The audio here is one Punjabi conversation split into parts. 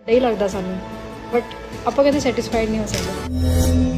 ਵੱਡਾ ਹੀ ਲੱਗਦਾ ਸਾਨੂੰ ਬਟ ਆਪਾਂ ਕਦੇ ਸੈਟੀਸਫਾਈਡ ਨਹੀਂ ਹੋ ਸਕਦੇ।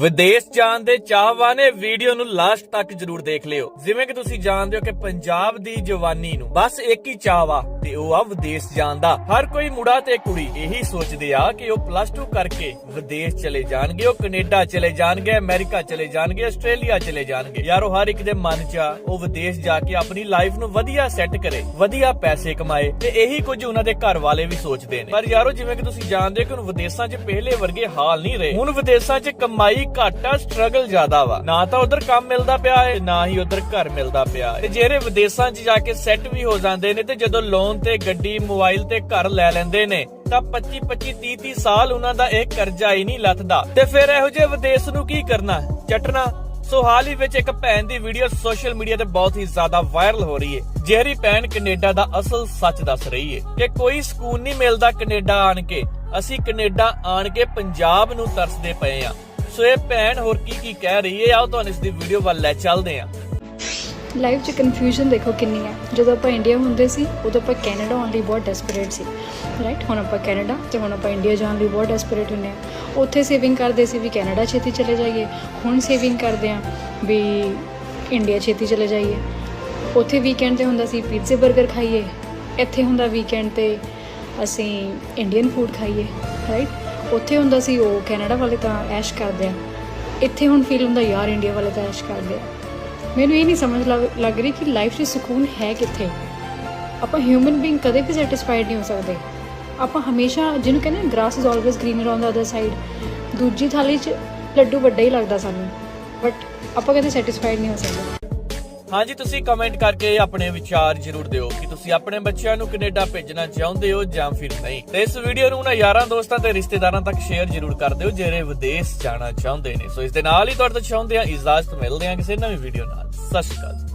ਵਿਦੇਸ਼ ਜਾਣ ਦੇ ਚਾਹਵਾਨ ਇਹ ਵੀਡੀਓ ਨੂੰ ਲਾਸਟ ਤੱਕ ਜਰੂਰ ਦੇਖ ਲਿਓ। ਜਿਵੇਂ ਕਿ ਤੁਸੀਂ ਜਾਣਦੇ ਹੋ ਕਿ ਪੰਜਾਬ ਦੀ ਜਵਾਨੀ ਨੂੰ ਬਸ ਇੱਕ ਹੀ ਚਾਹ ਤੇ ਉਹ ਆ ਵਿਦੇਸ਼ ਜਾਣ ਦਾ। ਹਰ ਕੋਈ ਮੁੰਡਾ ਤੇ ਕੁੜੀ ਇਹੀ ਸੋਚਦੇ ਆ ਕਿ ਉਹ ਪਲੱਸ 2 ਕਰਕੇ ਵਿਦੇਸ਼ ਚਲੇ ਜਾਣਗੇ, ਉਹ ਕੈਨੇਡਾ ਚਲੇ ਜਾਣਗੇ, ਅਮਰੀਕਾ ਚਲੇ ਜਾਣਗੇ, ਆਸਟ੍ਰੇਲੀਆ ਚਲੇ ਜਾਣਗੇ। ਯਾਰੋ ਹਰ ਇੱਕ ਦੇ ਮਨ 'ਚ ਆ, ਉਹ ਵਿਦੇਸ਼ ਜਾ ਕੇ ਆਪਣੀ ਲਾਈਫ ਨੂੰ ਵਧੀਆ ਸੈੱਟ ਕਰੇ, ਵਧੀਆ ਪੈਸੇ ਕਮਾਏ ਤੇ ਇਹੀ ਕੁਝ ਉਹਨਾਂ ਦੇ ਘਰ ਵਾਲੇ ਵੀ ਸੋਚਦੇ ਨੇ। ਪਰ ਯਾਰੋ, ਜਿਵੇਂ ਕਿ ਤੁਸੀਂ ਜਾਣਦੇ ਹੋ ਕਿ ਹੁਣ ਵਿਦੇਸ਼ਾਂ 'ਚ ਪਹਿਲੇ ਵਰਗੇ ਹਾਲ ਨਹੀਂ ਰਹੇ। ਹੁਣ ਵਿਦੇਸ਼ਾਂ 'ਚ ਕਮਾਈ ਘਾਟਾ ਸਟਰਗਲ ਜ਼ਿਆਦਾ ਵਾ। ਨਾ ਤਾਂ ਉਧਰ ਕੰਮ ਮਿਲਦਾ ਪਿਆ ਹੈ ਨਾ ਹੀ ਉਧਰ ਘਰ ਮਿਲਦਾ ਪਿਆ ਹੈ ਤੇ ਜਿਹੜੇ ਵਿਦੇਸ਼ਾਂ 'ਚ ਜਾ ਕੇ ਸੈੱਟ ਵੀ ਹੋ ਜਾਂਦੇ ਨੇ ਤੇ ਜਦੋਂ ਲੋਨ ਤੇ, ਗੱਡੀ ਮੋਬਾਈਲ ਤੇ ਘਰ ਲੈ ਲੈਂਦੇ ਨੇ, ਤਾਂ 25 25 30 30 ਸਾਲ ਉਹਨਾਂ ਦਾ ਇਹ ਕਰਜ਼ਾ ਹੀ ਨਹੀਂ ਲੱਥਦਾ। ਤੇ ਫਿਰ ਇਹੋ ਜਿਹੇ ਵਿਦੇਸ਼ ਨੂੰ ਕੀ ਕਰਨਾ? ਚਟਣਾ? ਸੋ ਹਾਲ ਹੀ ਵਿੱਚ ਇੱਕ ਭੈਣ ਦੀ ਵੀਡੀਓ ਸੋਸ਼ਲ ਮੀਡੀਆ ਤੇ ਬਹੁਤ ਹੀ ਜ਼ਿਆਦਾ ਵਾਇਰਲ ਹੋ ਰਹੀ ਹੈ ਜਿਹੜੀ ਭੈਣ ਕੈਨੇਡਾ ਦਾ ਅਸਲ ਸੱਚ ਦੱਸ ਰਹੀ ਹੈ ਕਿ ਕੋਈ ਸਕੂਨ ਨਹੀਂ ਮਿਲਦਾ ਕੈਨੇਡਾ ਆਣ ਕੇ। ਅਸੀਂ ਕੈਨੇਡਾ ਆਣ ਕੇ ਪੰਜਾਬ ਨੂੰ ਤਰਸਦੇ ਪਏ ਆ। ਸੋ ਇਹ ਭੈਣ ਹੋਰ ਕੀ ਕੀ ਕਹਿ ਰਹੀ ਹੈ? ਆਓ ਤੁਹਾਨੂੰ ਇਸ ਦੀ ਵੀਡੀਓ ਵੱਲ ਲੈ ਚੱਲਦੇ ਆ ਲਾਈਫ 'ਚ ਕਨਫਿਊਜ਼ਨ ਦੇਖੋ ਕਿੰਨੀ ਹੈ। ਜਦੋਂ ਆਪਾਂ ਇੰਡੀਆ ਹੁੰਦੇ ਸੀ, ਉਦੋਂ ਆਪਾਂ ਕੈਨੇਡਾ ਆਉਣ ਲਈ ਬਹੁਤ ਡੈਸਪਰੇਟ ਸੀ। ਰਾਈਟ ਹੁਣ ਆਪਾਂ ਕੈਨੇਡਾ ਤੇ ਹੁਣ ਆਪਾਂ ਇੰਡੀਆ ਜਾਣ ਲਈ ਬਹੁਤ ਡੈਸਪਰੇਟ ਹੁੰਨੇ ਆ ਉੱਥੇ ਸੇਵਿੰਗ ਕਰਦੇ ਸੀ ਵੀ ਕੈਨੇਡਾ ਛੇਤੀ ਚਲੇ ਜਾਈਏ। ਹੁਣ ਸੇਵਿੰਗ ਕਰਦੇ ਆ ਵੀ ਇੰਡੀਆ ਛੇਤੀ ਚਲੇ ਜਾਈਏ। ਉੱਥੇ ਵੀਕਐਂਡ ਤੇ ਹੁੰਦਾ ਸੀ ਪੀਜ਼ੇ 버ਗਰ ਖਾਈਏ। ਇੱਥੇ ਹੁੰਦਾ ਵੀਕਐਂਡ ਤੇ ਅਸੀਂ ਇੰਡੀਅਨ ਫੂਡ ਖਾਈਏ। ਰਾਈਟ ਉੱਥੇ ਹੁੰਦਾ ਸੀ, ਉਹ ਕੈਨੇਡਾ ਵਾਲੇ ਤਾਂ ਐਸ਼ ਕਰਦੇ ਆ। ਇੱਥੇ ਹੁਣ ਫੀਲ ਹੁੰਦਾ ਯਾਰ ਇੰਡੀਆ ਵਾਲੇ ਤਾਂ ਐਸ਼ ਕਰਦੇ ਆ। ਮੈਨੂੰ ਇਹ ਨਹੀਂ ਸਮਝ ਲੱਗ ਲੱਗ ਰਹੀ ਕਿ ਲਾਈਫ 'ਚ ਸਕੂਨ ਹੈ ਕਿੱਥੇ? ਆਪਾਂ ਹਿਊਮਨ ਬੀਇੰਗ ਕਦੇ ਵੀ ਸੈਟੀਸਫਾਈਡ ਨਹੀਂ ਹੋ ਸਕਦੇ। ਆਪਾਂ ਹਮੇਸ਼ਾ ਜਿਹਨੂੰ ਕਹਿੰਦੇ grass is always greener on the other side ਦੂਜੀ ਥਾਲੀ 'ਚ ਲੱਡੂ ਵੱਡਾ ਹੀ ਲੱਗਦਾ ਸਾਨੂੰ। ਬਟ ਆਪਾਂ ਕਦੇ ਸੈਟੀਸਫਾਈਡ ਨਹੀਂ ਹੋ ਸਕਦੇ। ਹਾਂਜੀ, ਤੁਸੀਂ ਕਮੈਂਟ ਕਰਕੇ ਆਪਣੇ ਵਿਚਾਰ ਜਰੂਰ ਦਿਓ ਕਿ ਤੁਸੀਂ ਆਪਣੇ ਬੱਚਿਆਂ ਨੂੰ ਕੈਨੇਡਾ ਭੇਜਣਾ ਚਾਹੁੰਦੇ ਹੋ ਜਾਂ ਫਿਰ ਨਹੀਂ। ਤੇ ਇਸ ਵੀਡੀਓ ਨੂੰ ਨਾ ਯਾਰਾਂ ਦੋਸਤਾਂ ਤੇ ਰਿਸ਼ਤੇਦਾਰਾਂ ਤੱਕ ਸ਼ੇਅਰ ਜਰੂਰ ਕਰ ਦਿਓ ਜਿਹੜੇ ਵਿਦੇਸ਼ ਜਾਣਾ ਚਾਹੁੰਦੇ ਨੇ। ਸੋ ਇਸ ਦੇ ਨਾਲ ਹੀ ਤੁਹਾਡੇ ਤੋਂ ਚਾਹੁੰਦੇ ਆ ਇਜਾਜ਼ਤ, ਮਿਲਦੇ ਆ ਕਿਸੇ ਨਵੀਂ ਵੀਡੀਓ ਨਾਲ। ਸਤਿ ਸ਼੍ਰੀ ਅਕਾਲ